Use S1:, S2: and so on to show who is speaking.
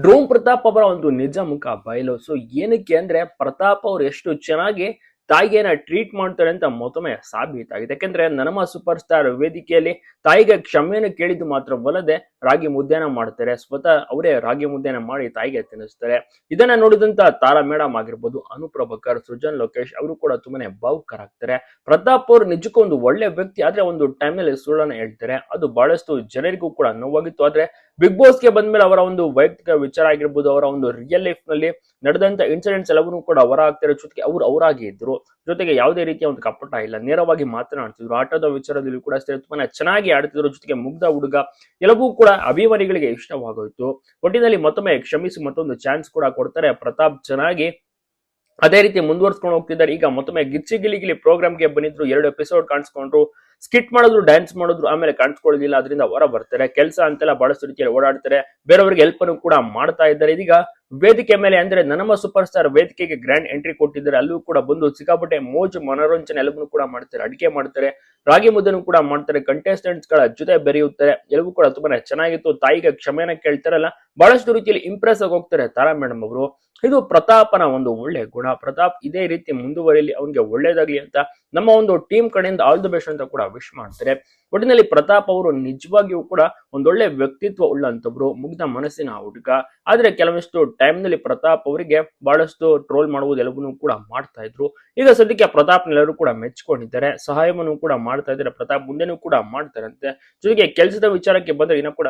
S1: Drone Pratap ಅವರ ಒಂದು ನಿಜ ಮುಖ ಬಯಲು. ಸೊ ಏನಕ್ಕೆ ಅಂದ್ರೆ ಪ್ರತಾಪ್ ಅವ್ರು ಎಷ್ಟು ಚೆನ್ನಾಗಿ ತಾಯಿಗೆನ ಟ್ರೀಟ್ ಮಾಡ್ತಾರೆ ಅಂತ ಮತ್ತೊಮ್ಮೆ ಸಾಬೀತಾಗಿದೆ. ಯಾಕೆಂದ್ರೆ ನನಮ ಸೂಪರ್ ಸ್ಟಾರ್ ವೇದಿಕೆಯಲ್ಲಿ ತಾಯಿಗೆ ಕ್ಷಮೆಯನ್ನು ಕೇಳಿದ್ದು ಮಾತ್ರವಲ್ಲದೆ ರಾಗಿ ಮುದ್ದೆನ ಮಾಡ್ತಾರೆ. ಸ್ವತಃ ಅವರೇ ರಾಗಿ ಮುದ್ದೆನ ಮಾಡಿ ತಾಯಿಗೆ ತಿನ್ನಿಸ್ತಾರೆ. ಇದನ್ನ ನೋಡಿದಂತ ತಾರಾ ಮೇಡಮ್ ಆಗಿರ್ಬೋದು ಅನುಪ್ರಭಕರ್, ಸೃಜನ್ ಲೋಕೇಶ್ ಅವರು ಕೂಡ ತುಂಬಾನೇ ಭಾವುಕರಾಗ್ತಾರೆ. ಪ್ರತಾಪ್ ಅವರು ನಿಜಕ್ಕೂ ಒಂದು ಒಳ್ಳೆ ವ್ಯಕ್ತಿ, ಆದ್ರೆ ಒಂದು ಟೈಮ್ನಲ್ಲಿ ಸುಳ್ಳನ್ನು ಹೇಳ್ತಾರೆ. ಅದು ಬಹಳಷ್ಟು ಜನರಿಗೂ ಕೂಡ ನೋವಾಗಿತ್ತು. ಆದ್ರೆ ಬಿಗ್ ಬಾಸ್ ಬಾಸ್ಗೆ ಬಂದ್ಮೇಲೆ ಅವರ ಒಂದು ವೈಯಕ್ತಿಕ ವಿಚಾರ ಆಗಿರ್ಬೋದು, ಅವರ ಒಂದು ರಿಯಲ್ ಲೈಫ್ನಲ್ಲಿ ನಡೆದಂತ ಇನ್ಸಿಡೆಂಟ್ಸ್ ಎಲ್ಲವನ್ನೂ ಕೂಡ ಹೊರ ಆಗ್ತಾರೆ ಜೊತೆಗೆ ಅವ್ರು ಅವರಾಗಿ ಇದ್ರು. ಜೊತೆಗೆ ಯಾವುದೇ ರೀತಿಯ ಒಂದು ಕಪ್ಪಟ ಇಲ್ಲ. ನೇರವಾಗಿ ಮಾತನಾಡ್ತಿದ್ರು. ಆಟದ ವಿಚಾರದಲ್ಲಿ ಕೂಡ ಅಷ್ಟೇ ತುಂಬಾ ಚೆನ್ನಾಗಿ ಆಡ್ತಿದ್ರು. ಜೊತೆಗೆ ಮುಗ್ಧ ಹುಡುಗ ಎಲ್ಲವೂ ಕೂಡ ಅಭಿಮಾನಿಗಳಿಗೆ ಇಷ್ಟವಾಗೋಯ್ತು. ಒಟ್ಟಿನಲ್ಲಿ ಮತ್ತೊಮ್ಮೆ ಕ್ಷಮಿಸಿ ಮತ್ತೊಂದು ಚಾನ್ಸ್ ಕೂಡ ಕೊಡ್ತಾರೆ. ಪ್ರತಾಪ್ ಚೆನ್ನಾಗಿ ಅದೇ ರೀತಿ ಮುಂದುವರ್ಸ್ಕೊಂಡು ಹೋಗ್ತಿದ್ದಾರೆ. ಈಗ ಮತ್ತೊಮ್ಮೆ ಗಿಚ್ಚಿ ಗಿಲಿ ಗಿಲಿ ಪ್ರೋಗ್ರಾಮ್ಗೆ ಬಂದಿದ್ರು. ಎರಡು ಎಪಿಸೋಡ್ ಕಾಣಿಸ್ಕೊಂಡ್ರು ಸ್ಕಿಟ್ ಮಾಡಿದ್ರು ಡ್ಯಾನ್ಸ್ ಮಾಡಿದ್ರು, ಆಮೇಲೆ ಕಾಣಿಸ್ಕೊಳ್ಳೋದಿಲ್ಲ ಅದರಿಂದ ಹೊರ ಬರ್ತಾರೆ. ಕೆಲಸ ಅಂತೆಲ್ಲ ಬಹಳಷ್ಟು ರೀತಿಯಲ್ಲಿ ಓಡಾಡ್ತಾರೆ. ಬೇರೆಯವರಿಗೆ ಹೆಲ್ಪ್ ಅನ್ನು ಕೂಡ ಮಾಡ್ತಾ ಇದ್ದಾರೆ. ಇದೀಗ ವೇದಿಕೆ ಮೇಲೆ ಅಂದ್ರೆ ನನ್ನಮ್ಮ ಸೂಪರ್ ಸ್ಟಾರ್ ವೇದಿಕೆಗೆ ಗ್ರ್ಯಾಂಡ್ ಎಂಟ್ರಿ ಕೊಟ್ಟಿದ್ದಾರೆ, ಅಲ್ಲೂ ಕೂಡ ಬಂದು ಸಿಕ್ಕಾಪಟ್ಟೆ ಮೋಜು ಮನೋರಂಜನೆ ಎಲ್ಲವನ್ನೂ ಕೂಡ ಮಾಡ್ತಾರೆ ಅಡಿಕೆ ಮಾಡ್ತಾರೆ. ರಾಗಿ ಮುದ್ದೆನೂ ಕೂಡ ಮಾಡ್ತಾರೆ. ಕಂಟೆಸ್ಟೆಂಟ್ಸ್ಗಳ ಜೊತೆ ಬೆರೆಯುತ್ತಾರೆ. ಎಲ್ಲವೂ ಕೂಡ ತುಂಬಾನೇ ಚೆನ್ನಾಗಿತ್ತು. ತಾಯಿಗೆ ಕ್ಷಮೆಯನ್ನ ಕೇಳ್ತಾರಲ್ಲ. ಬಹಳಷ್ಟು ರೀತಿಯಲ್ಲಿ ಇಂಪ್ರೆಸ್ ಆಗಿ ಹೋಗ್ತಾರೆ ತಾರಾ ಮೇಡಮ್ ಅವರು. ಇದು ಪ್ರತಾಪನ ಒಂದು ಒಳ್ಳೆ ಗುಣ. ಪ್ರತಾಪ್ ಇದೇ ರೀತಿ ಮುಂದುವರಿಲಿ, ಅವನಿಗೆ ಒಳ್ಳೇದಾಗ್ಲಿ ಅಂತ ನಮ್ಮ ಒಂದು ಟೀಮ್ ಕಡೆಯಿಂದ ಆಲ್ ದ ಬೆಸ್ಟ್ ಅಂತ ಕೂಡ ವಿಶ್ ಮಾಡ್ತಾರೆ. ಒಟ್ಟಿನಲ್ಲಿ ಪ್ರತಾಪ್ ಅವರು ನಿಜವಾಗಿಯೂ ಕೂಡ ಒಂದೊಳ್ಳೆ ವ್ಯಕ್ತಿತ್ವ ಉಳ್ಳಂತವ್ರು ಮುಗ್ಧ ಮನಸ್ಸಿನ ಹುಡುಗ. ಆದ್ರೆ ಕೆಲವಷ್ಟು ಟೈಮ್ನಲ್ಲಿ ಪ್ರತಾಪ್ ಅವರಿಗೆ ಬಹಳಷ್ಟು ಟ್ರೋಲ್ ಮಾಡುವುದು ಎಲ್ಲವನ್ನೂ ಕೂಡ ಮಾಡ್ತಾ ಇದ್ರು. ಈಗ ಸದ್ಯಕ್ಕೆ ಪ್ರತಾಪ್ನೆಲ್ಲರೂ ಕೂಡ ಮೆಚ್ಕೊಂಡಿದ್ದಾರೆ. ಸಹಾಯವನ್ನು ಕೂಡ ಮಾಡ್ತಾ ಇದ್ದಾರೆ. ಪ್ರತಾಪ್ ಮುಂದೆನೂ ಕೂಡ ಮಾಡ್ತಾರಂತೆ. ಜೊತೆಗೆ ಕೆಲಸದ ವಿಚಾರಕ್ಕೆ ಬಂದ್ರೆ ಇನ್ನೂ ಕೂಡ